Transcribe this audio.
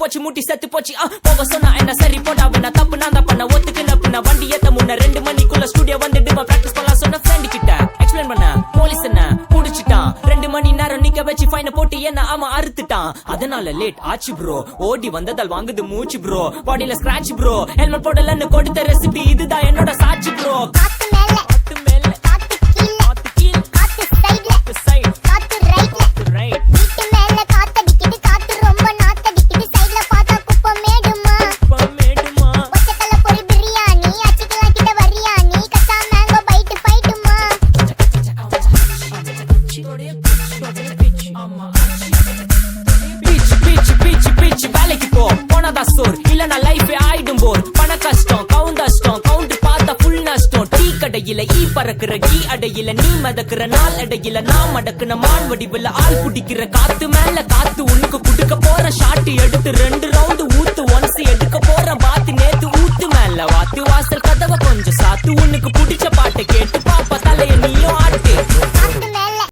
போச்சு முட்டி செத்து போச்சு. போக சொன்னா என்ன சரி போடா வேணா தப்பு நான் தான் பண்ண ஒத்துக்கு நான் வண்டி ஏத்த முன்ன ரெண்டு மணிக்குள்ள ஸ்டுடியோ வந்துட்டு பிராக்டிஸ் பண்ண நிக்க வச்சு ஃபைன போட்டு என்ன அவன் அறுத்துட்டான். அதனால லேட் ஆச்சு ப்ரோ ஓடி வந்ததால் வாங்குது மூச்சு ப்ரோ பாடியில ஸ்கிராச் ப்ரோ ஹெல்மெட் போடலன்னு கொடுத்த ரெசிபி இதுதான். பீச் பீச் பீச் பீச் வேலைக்கு போ போனதா ஸ்டோர் இல்லனா லைஃபே ஆயிடும் போர் பண கஷ்டம் கவுண்ட் கஷ்டம் கவுண்ட் பார்த்தா ஃபுல் நஷ்டம் டீ கடையில ஈ பறக்குற கீ அடையில நீ மதக்குற நாள் அடையில நான் மடக்குன மான் வடிவில் ஆள் குடிக்கிற காத்து மேல காத்து உனக்கு குடுக்க போற ஷாட்டு எடுத்து ரெண்டு ரவுண்டு ஊத்து ஒன்ஸ் எடுக்க போற பாத்து நேத்து ஊத்து மேல வாத்து வாசல் கதவை கொஞ்சம் சாத்து உனக்கு பிடிச்ச பாட்டை கேட்டு பாப்பா தலைய நீயும் ஆட்டு